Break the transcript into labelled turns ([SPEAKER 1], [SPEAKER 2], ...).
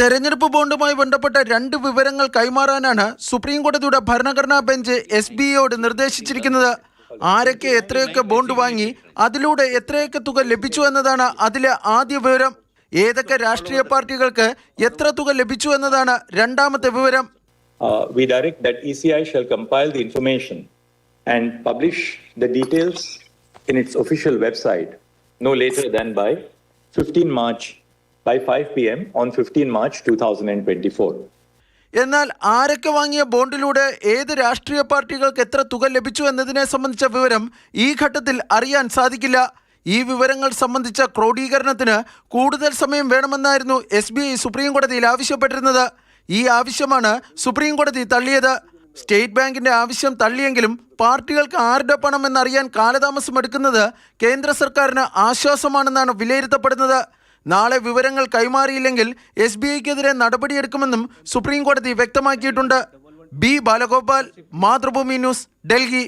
[SPEAKER 1] തെരഞ്ഞെടുപ്പ് ബോണ്ടുമായി ബന്ധപ്പെട്ട രണ്ട് വിവരങ്ങൾ കൈമാറാനാണ് സുപ്രീം കോടതിയുടെ ഭരണഘടനാ ബെഞ്ച് എസ് ബി ഐയോട് നിർദ്ദേശിച്ചിരിക്കുന്നത്. ആരൊക്കെ എത്രയൊക്കെ ബോണ്ട് വാങ്ങി അതിലൂടെ എത്രയൊക്കെ തുക ലഭിച്ചു എന്നതാണ് അതിലെ ആദ്യ വിവരം. ഏതൊക്കെ രാഷ്ട്രീയ പാർട്ടികൾക്ക് എത്ര തുക ലഭിച്ചു എന്നതാണ് രണ്ടാമത്തെ വിവരം.
[SPEAKER 2] Uh, we ഇ that ECI shall compile the information and publish the details in its official website no later than by 15 March by 5 p.m. on 15 March 2024.
[SPEAKER 1] എന്നാൽ ആരൊക്കെ വാങ്ങിയ ബോണ്ടിലൂടെ ഏത് രാഷ്ട്രീയ പാർട്ടികൾക്ക് എത്ര തുക ലഭിച്ചു എന്നതിനെ സംബന്ധിച്ച വിവരം ഈ ഘട്ടത്തിൽ അറിയാൻ സാധിക്കില്ല ഈ വിവരങ്ങൾ സംബന്ധിച്ച ക്രോഡീകരണത്തിന് കൂടുതൽ സമയം വേണമെന്നായിരുന്നു എസ് ബി ഐ സുപ്രീം കോടതിയിൽ ആവശ്യപ്പെട്ടിരുന്നത് ഈ ആവശ്യമാണ് സുപ്രീം കോടതി തള്ളിയത് സ്റ്റേറ്റ് ബാങ്കിന്റെ ആവശ്യം തള്ളിയെങ്കിലും പാർട്ടികൾക്ക് ആരുടെ പണം എന്നറിയാൻ കാലതാമസം എടുക്കുന്നത് കേന്ദ്ര സർക്കാരിന് ആശ്വാസമാണെന്നാണ് വിലയിരുത്തപ്പെടുന്നത് നാളെ വിവരങ്ങൾ കൈമാറിയില്ലെങ്കിൽ എസ് ബി ഐക്കെതിരെ നടപടിയെടുക്കുമെന്നും സുപ്രീം കോടതി വ്യക്തമാക്കിയിട്ടുണ്ട്. B Balagopal Mathrubhumi news Delhi.